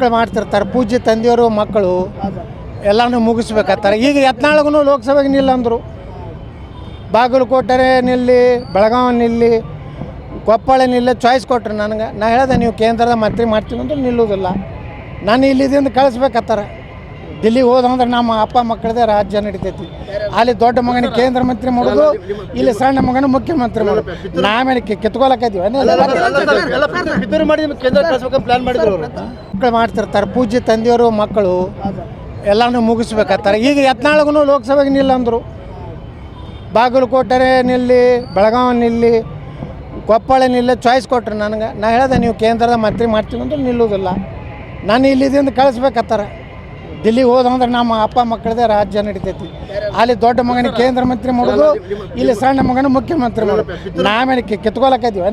ಮಕ್ಕಳು ಮಾಡ್ತಿರ್ತಾರೆ ಪೂಜೆ ತಂದೆಯವರು ಮಕ್ಕಳು, ಎಲ್ಲನೂ ಮುಗಿಸ್ಬೇಕಾಗ್ತಾರೆ. ಈಗ ಯತ್ನಾಳಗೂ ಲೋಕಸಭೆಗೆ ನಿಲ್ಲಂದರು ಬಾಗಲಕೋಟೆ ನಿಲ್ಲಿ, ಬೆಳಗಾವಿ ನಿಲ್ಲಿ, ಕೊಪ್ಪಳ ನಿಲ್ಲ ಚಾಯ್ಸ್ ಕೊಟ್ರು ನನಗೆ. ನಾ ಹೇಳ್ದೆ, ನೀವು ಕೇಂದ್ರದ ಮಂತ್ರಿ ಮಾಡ್ತೀನಿ ಅಂದ್ರೆ ನಿಲ್ಲುವುದಿಲ್ಲ. ನಾನು ಇಲ್ಲಿದಿಂದ ಕಳಿಸ್ಬೇಕತ್ತಾರ ದಿಲ್ಲಿಗೆ ಹೋದಂದ್ರೆ ನಮ್ಮ ಅಪ್ಪ ಮಕ್ಕಳದೇ ರಾಜ್ಯ ನಡಿತೈತಿ. ಅಲ್ಲಿ ದೊಡ್ಡ ಮಗನಿಗೆ ಕೇಂದ್ರ ಮಂತ್ರಿ ಮಾಡೋದು ಇಲ್ಲಿ ಸಣ್ಣ ಮಗನ ಮುಖ್ಯಮಂತ್ರಿ ಮಾಡೋದು. ನಾವೇನು ಕಿತ್ಕೊಳಕೈತೀವಿ ರಿಪೇರಿ ಮಾಡಿ ನಿಮ್ಗೆ ಕೇಂದ್ರ ಕಳಿಸ್ಬೇಕಂತ ಪ್ಲಾನ್ ಮಾಡಿದ್ರು ಅವರು. ಮಕ್ಕಳು ಮಾಡ್ತಿರ್ತಾರೆ ಪೂಜೆ ತಂದೆಯವರು ಮಕ್ಕಳು ಎಲ್ಲನೂ ಮುಗಿಸ್ಬೇಕಾಗ್ತಾರೆ. ಈಗ ಯತ್ನಾಳಗೂ ಲೋಕಸಭೆಗೆ ನಿಲ್ಲ ಅಂದರು. ಬಾಗಲಕೋಟೆ ನಿಲ್ಲಿ ಬೆಳಗಾವಿ ನಿಲ್ಲಿ ಕೊಪ್ಪಳ ನಿಲ್ಲ ಚಾಯ್ಸ್ ಕೊಟ್ರು ನನಗೆ. ನಾ ಹೇಳ್ದೆ ನೀವು ಕೇಂದ್ರದ ಮಂತ್ರಿ ಮಾಡ್ತೀನಿ ಅಂದ್ರೆ ನಿಲ್ಲುವುದಿಲ್ಲ. ನಾನು ಇಲ್ಲಿದಿಂದ ಕಳಿಸ್ಬೇಕತ್ತಾರ ದಿಲ್ಲಿಗೆ ಹೋದಂದ್ರೆ ನಮ್ಮ ಅಪ್ಪ ಮಕ್ಕಳದೇ ರಾಜ್ಯ ನಡಿತೈತಿ ಅಲ್ಲಿ ದೊಡ್ಡ ಮಗನಿಗೆ ಕೇಂದ್ರ ಮಂತ್ರಿ ಮಾಡೋದು ಇಲ್ಲಿ ಸಣ್ಣ ಮಗನ ಮುಖ್ಯಮಂತ್ರಿ ಮಾಡೋದು ನಾವೇನು ಕಿತ್ಕೊಳಕೈತೀವಿ